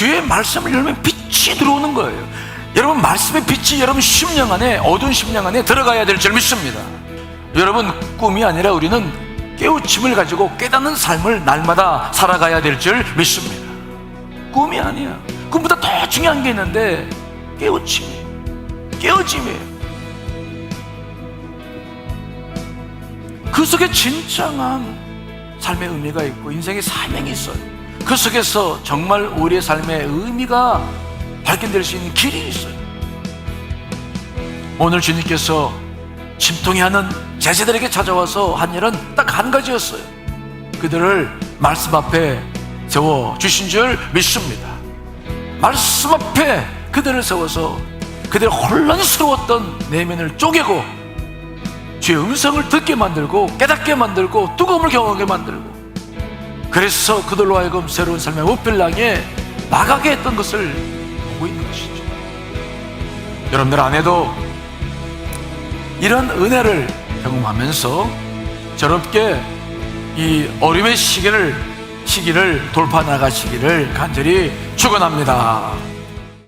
주의 말씀을 열면 빛이 들어오는 거예요. 여러분 말씀의 빛이 여러분 심령 안에 어두운 심령 안에 들어가야 될 줄 믿습니다. 여러분 꿈이 아니라 우리는 깨우침을 가지고 깨닫는 삶을 날마다 살아가야 될 줄 믿습니다. 꿈이 아니야. 꿈보다 더 중요한 게 있는데 깨우침이에요. 깨어짐이에요. 그 속에 진정한 삶의 의미가 있고 인생의 사명이 있어요. 그 속에서 정말 우리의 삶의 의미가 발견될 수 있는 길이 있어요. 오늘 주님께서 침통해 하는 제자들에게 찾아와서 한 일은 딱 한 가지였어요. 그들을 말씀 앞에 세워 주신 줄 믿습니다. 말씀 앞에 그들을 세워서 그들의 혼란스러웠던 내면을 쪼개고 주의 음성을 듣게 만들고 깨닫게 만들고 뜨거움을 경험하게 만들고 그래서 그들로 하여금 새로운 삶의 옷빌랑에 나가게 했던 것을 보고 있는 것이죠. 여러분들 안에도 이런 은혜를 경험하면서 저롭게 이 어림의 시기를 시기를 돌파 나가시기를 간절히 축원합니다.